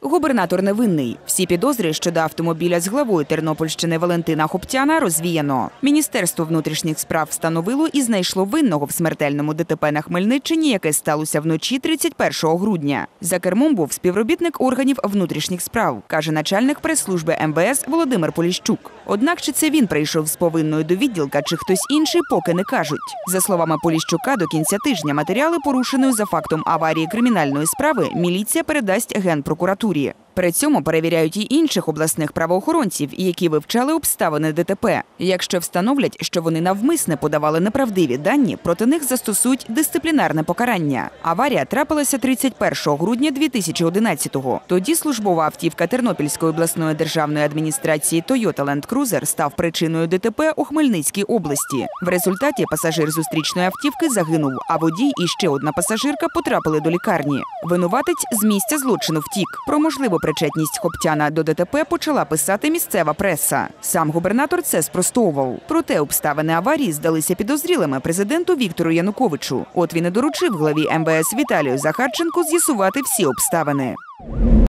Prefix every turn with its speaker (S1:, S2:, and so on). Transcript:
S1: Губернатор невинний. Всі підозри щодо автомобіля з главою Тернопільщини Валентина Хоптяна розвіяно. Міністерство внутрішніх справ встановило і знайшло винного в смертельному ДТП на Хмельниччині, яке сталося вночі 31 грудня. За кермом був співробітник органів внутрішніх справ, каже начальник прес-служби МВС Володимир Поліщук. Однак чи це він прийшов з повинною до відділка, чи хтось інший, поки не кажуть. За словами Поліщука, до кінця тижня матеріали порушеної за фактом аварії кримінальної справи міліція передасть генпрокуратурі. При цьому перевіряють і інших обласних правоохоронців, які вивчали обставини ДТП. Якщо встановлять, що вони навмисне подавали неправдиві дані, проти них застосують дисциплінарне покарання. Аварія трапилася 31 грудня 2011-го. Тоді службова автівка Тернопільської обласної державної адміністрації Toyota Land Cruiser став причиною ДТП у Хмельницькій області. В результаті пасажир зустрічної автівки загинув, а водій і ще одна пасажирка потрапили до лікарні. Винуватець з місця злочину втік. Про можливу причетність Хоптяна до ДТП почала писати місцева преса. Сам губернатор це спростовував. Проте обставини аварії здалися підозрілими президенту Віктору Януковичу. От він і доручив главі МВС Віталію Захарченку з'ясувати всі обставини.